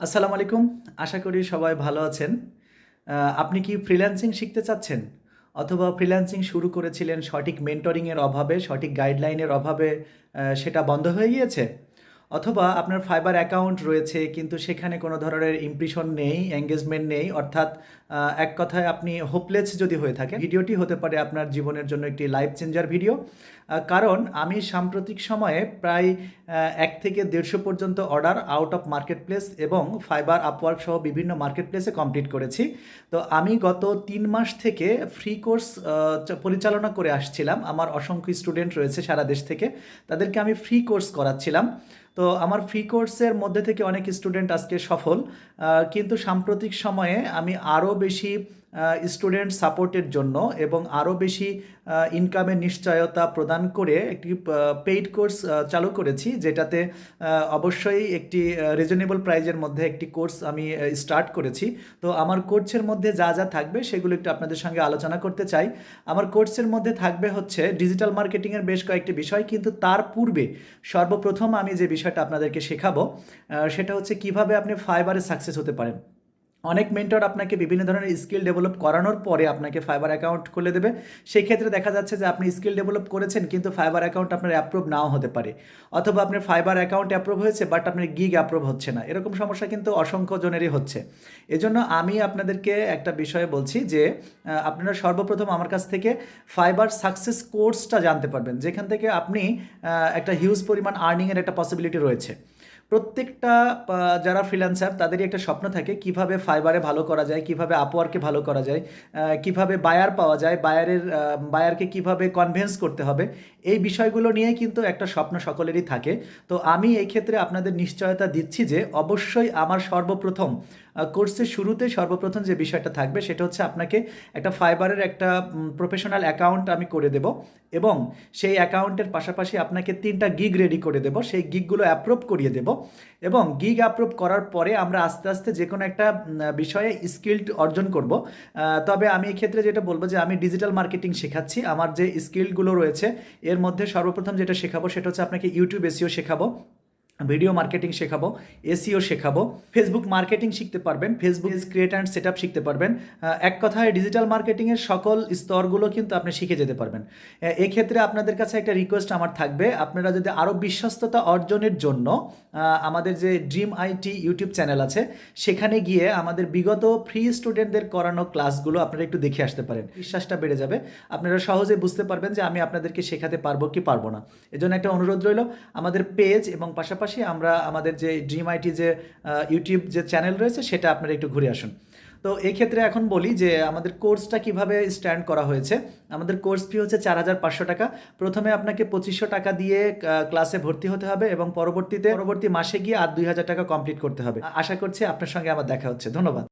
আসসালামু আলাইকুম। আশা করি সবাই ভালো আছেন। আপনি কি ফ্রিল্যান্সিং শিখতে চাচ্ছেন? অথবা ফ্রিল্যান্সিং শুরু করেছিলেন সঠিক মেন্টরিংয়ের অভাবে, সঠিক গাইডলাইনের অভাবে সেটা বন্ধ হয়ে গিয়েছে? অথবা আপনার ফাইবার অ্যাকাউন্ট রয়েছে, কিন্তু সেখানে কোনো ধরনের ইমপ্রেশন নেই এঙ্গেজমেন্ট নেই, অর্থাৎ এক কথায় আপনি হোপলেস যদি হয়ে থাকে ভিডিওটি হতে পারে আপনার জীবনের জন্য একটি লাইফ চেঞ্জার ভিডিও কারণ আমি সাম্প্রতিক সময়ে প্রায় এক থেকে দেড়শো পর্যন্ত order out of market place এবং ফাইবার আপওয়ার্ক সহ বিভিন্ন মার্কেট প্লেসে কমপ্লিট করেছি। তো আমি গত তিন মাস থেকে ফ্রি কোর্স পরিচালনা করে আসছিলাম। আমার অসংখ্য স্টুডেন্ট রয়েছে সারা দেশ থেকে। তাদেরকে আমি ফ্রি কোর্স করাচ্ছিলাম। তো আমার ফ্রি কোর্সের মধ্যে থেকে অনেক স্টুডেন্ট আজকে সফল। কিন্তু সাম্প্রতিক সময়ে আমি আরও বেশি স্টুডেন্ট সাপোর্টের জন্য এবং আরও বেশি ইনকামের নিশ্চয়তা প্রদান করে একটি পেইড কোর্স চালু করেছি, যেটাতে অবশ্যই একটি রিজনেবল প্রাইজের মধ্যে একটি কোর্স আমি স্টার্ট করেছি। তো আমার কোর্সের মধ্যে যা যা থাকবে সেগুলো একটু আপনাদের সঙ্গে আলোচনা করতে চাই। আমার কোর্সের মধ্যে থাকবে হচ্ছে ডিজিটাল মার্কেটিংয়ের বেশ কয়েকটি বিষয়, কিন্তু তার পূর্বে সর্বপ্রথম আমি যে বিষয়টা আপনাদেরকে শেখাবো সেটা হচ্ছে কীভাবে আপনি ফাইবারে সাকসেস হতে পারেন। অনেক মেন্টর আপনাকে বিভিন্ন ধরনের স্কিল ডেভেলপ করানোর পরে আপনাকে ফাইবার অ্যাকাউন্ট খুলে দেবে। সেই ক্ষেত্রে দেখা যাচ্ছে যে আপনি স্কিল ডেভেলপ করেছেন কিন্তু ফাইবার অ্যাকাউন্ট আপনার অ্যাপ্রুভ নাও হতে পারে। অথবা আপনার ফাইবার অ্যাকাউন্ট অ্যাপ্রুভ হয়েছে বাট আপনার গিগ অ্যাপ্রুভ হচ্ছে না। এরকম সমস্যা কিন্তু অসংখ্য জনেরই হচ্ছে। এজন্য আমি আপনাদেরকে একটা বিষয়ে বলছি যে আপনারা সর্বপ্রথম আমার কাছ থেকে ফাইবার সাকসেস কোর্সটা জানতে পারবেন। যেখান থেকে আপনি একটা হিউজ পরিমাণ আর্নিংয়ের একটা পসিবিলিটি রয়েছে। প্রত্যেকটা যারা ফ্রিল্যান্সার তাদেরই একটা স্বপ্ন থাকে কীভাবে ফাইবারে ভালো করা যায়, কীভাবে আপওয়ার্কে ভালো করা যায় কীভাবে বায়ার পাওয়া যায় বায়ারের বায়ারকে কীভাবে কনভেন্স করতে হবে, এই বিষয়গুলো নিয়ে কিন্তু একটা স্বপ্ন সকলেরই থাকে। তো আমি এই ক্ষেত্রে আপনাদের নিশ্চয়তা দিচ্ছি যে অবশ্যই আমার সর্বপ্রথম কোর্সের শুরুতে সর্বপ্রথম যে বিষয়টা থাকবে সেটা হচ্ছে আপনাকে একটা ফাইবারের একটা প্রফেশনাল অ্যাকাউন্ট আমি করে দেব এবং সেই অ্যাকাউন্টের পাশাপাশি আপনাকে তিনটা গিগ রেডি করে দেব। সেই গিগগুলো অ্যাপ্রুভ করিয়ে দেব এবং গিগ অ্যাপ্রুভ করার পরে আমরা আস্তে আস্তে যে কোনো একটা বিষয়ে স্কিল অর্জন করব। তবে আমি এক্ষেত্রে যেটা বলব যে আমি ডিজিটাল মার্কেটিং শেখাচ্ছি। আমার যে স্কিলগুলো রয়েছে, এর মধ্যে সর্বপ্রথম যেটা শেখাবো সেটা হচ্ছে আপনাকে ইউটিউব এসিও শেখাবো। ভিডিও মার্কেটিং শেখাবো এসিও শেখাবো ফেসবুক মার্কেটিং শিখতে পারবেন ফেসবুক ক্রিয়েট অ্যান্ড সেট শিখতে পারবেন। এক কথায় ডিজিটাল মার্কেটিংয়ের সকল স্তরগুলো কিন্তু আপনি শিখে যেতে পারবেন। এক্ষেত্রে আপনাদের কাছে একটা রিকোয়েস্ট আমার থাকবে, আপনারা যদি আরও বিশ্বস্ততা অর্জনের জন্য আমাদের যে ড্রিম আইটি ইউটিউব চ্যানেল আছে, সেখানে গিয়ে আমাদের বিগত ফ্রি স্টুডেন্টদের করানো ক্লাসগুলো আপনারা একটু দেখে আসতে পারেন। বিশ্বাসটা বেড়ে যাবে। আপনারা সহজে বুঝতে পারবেন যে আমি আপনাদেরকে শেখাতে পারব কি পারব না। এজন্য একটা অনুরোধ রইল, আমাদের পেজ এবং পাশাপাশি আমরা আমাদের যে ড্রিম আইটি যে ইউটিউব যে চ্যানেল রয়েছে, সেটা আপনারা একটু ঘুরে আসুন। তো এই ক্ষেত্রে এখন বলি যে আমাদের কোর্সটা কীভাবে স্ট্যান্ড করা হয়েছে? আমাদের কোর্স ফি হচ্ছে চার হাজার পাঁচশো টাকা। প্রথমে আপনাকে পঁচিশশো টাকা দিয়ে ক্লাসে ভর্তি হতে হবে এবং পরবর্তীতে, পরবর্তী মাসে গিয়ে আর দুই হাজার টাকা কমপ্লিট করতে হবে। আশা করছি আপনার সঙ্গে আমার দেখা হচ্ছে। ধন্যবাদ।